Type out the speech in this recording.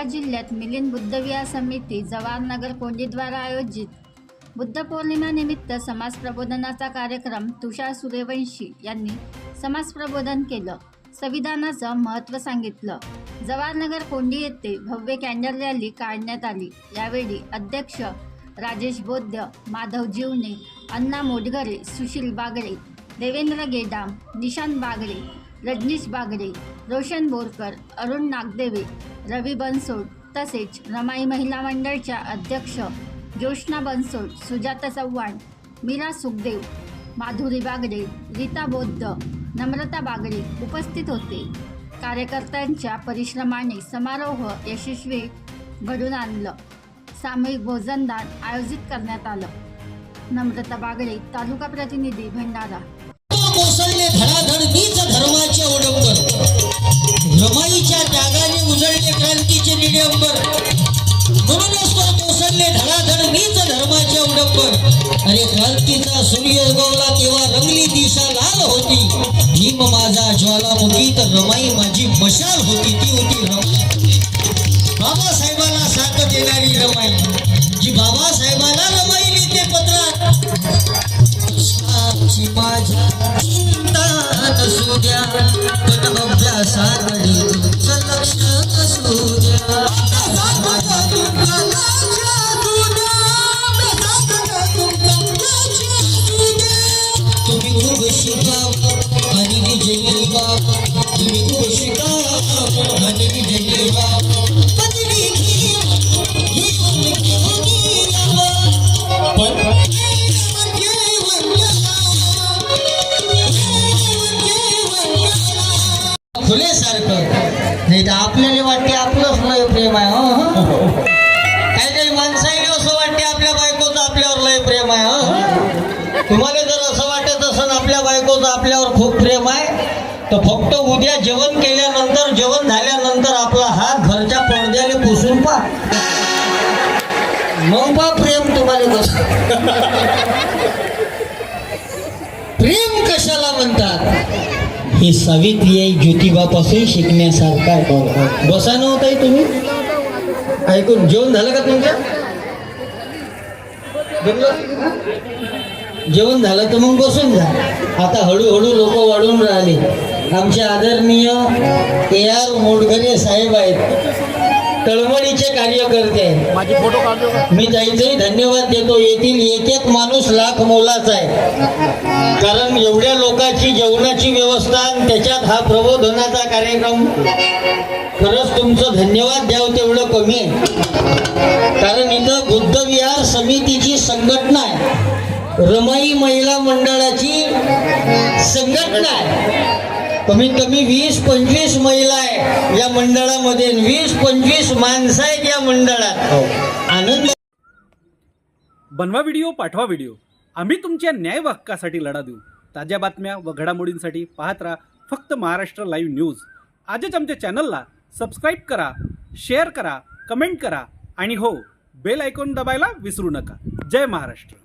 भंडारा जिल्ह्यात मिलिंद बुद्धविहार समिती जवाहरनगर कोंडीद्वारा आयोजित बुद्ध पौर्णिमानिमित्त समाज प्रबोधनाचा कार्यक्रम तुषार सूर्यवंशी यांनी समाज प्रबोधन केलं. संविधानाचं महत्त्व सांगितलं. जवाहरनगर कोंडी येथे भव्य कॅन्डल रॅली काढण्यात आली. यावेळी अध्यक्ष राजेश बोध्य माधव जीवने अण्णा मोडगरे सुशील बागडे देवेंद्र गेडाम निशांत बागडे रजनीश बागडे रोशन बोरकर अरुण नागदेवे रवी बनसोड तसेच रमाई महिला मंडळच्या अध्यक्ष ज्योष्णा बनसोड सुजाता चव्हाण मीरा सुखदेव माधुरी बागडे रीता बौद्ध नम्रता बागडे उपस्थित होते. कार्यकर्त्यांच्या परिश्रमाने समारोह यशस्वी घडून आणलं. सामूहिक भोजनदान आयोजित करण्यात आलं. नम्रता बागडे तालुका प्रतिनिधी भंडारा. कोसळले धडाधड मीच धर्माचे ओडंबर रमाईच्या त्यागाने उजळले क्रांतीचे निडंबर. म्हणूनच तो कोसळले धडाधड मीच धर्माचे ओडंबर अरे क्रांतीचा सूर्य उगवला तेव्हा रंगली दिशा लाल होती. भीम माझा ज्वालामुखी तर रमाई माझी मशाल होती ती होती रमाई. बाबासाहेबांना साथ देणारी रमाई. जी बाबासाहेबांना चिंतान सूर्या पण अभ्यासाकडे तुमचं लक्ष नाही तर आपल्याला वाटते आपलंच लय प्रेम आहे हो, काही काही माणसाला असं वाटते आपल्या बायकोचं आपल्यावर लय प्रेम आहे हो तुम्हाला जर असं वाटत असेल आपल्या बायकोचं आपल्यावर खूप प्रेम आहे तर फक्त उद्या जेवण केल्यानंतर जेवण झाल्यानंतर आपला हात घरच्या पडद्याने पुसून पा मग पा प्रेम तुम्हाला कसं. प्रेम कशाला म्हणतात? हे सावित्री आई ज्योतिबापासून शिकण्यासारखा आहे. बसा नव्हता हो तुम्ही. ऐकून जेवण झालं का तुमचं? जेवण झालं तर मग बसून जा. आता हळूहळू लोक वाढून राहिले. आमचे आदरणीय ए आर मोडघरे साहेब आहेत. तळमळीचे कार्यकर्ते आहेत मी त्यांचेही धन्यवाद देतो. येथील एक एक माणूस लाख मोलाचा आहे. कारण एवढ्या लोकांची जेवणाची व्यवस्था आणि त्याच्यात हा प्रबोधनाचा कार्यक्रम खरंच तुमचं धन्यवाद द्यावं तेवढं कमी आहे. कारण इथं बुद्ध विहार समितीची संघटना आहे. रमाई महिला मंडळाची संघटना आहे. कमीत कमी वीस पंचवीस महिला आहे या मंडळामध्ये वीस पंचवीस माणसं आहेत या मंडळात. आनंद. बनवा व्हिडिओ पाठवा व्हिडिओ. आम्ही तुमच्या न्याय हक्कासाठी लढा देऊ. ताज्या बातम्या व घडामोडींसाठी पाहत राहा फक्त महाराष्ट्र लाईव्ह न्यूज. आजच आमच्या चॅनलला सबस्क्राईब करा शेअर करा कमेंट करा आणि हो बेल आयकॉन दबायला विसरू नका. जय महाराष्ट्र.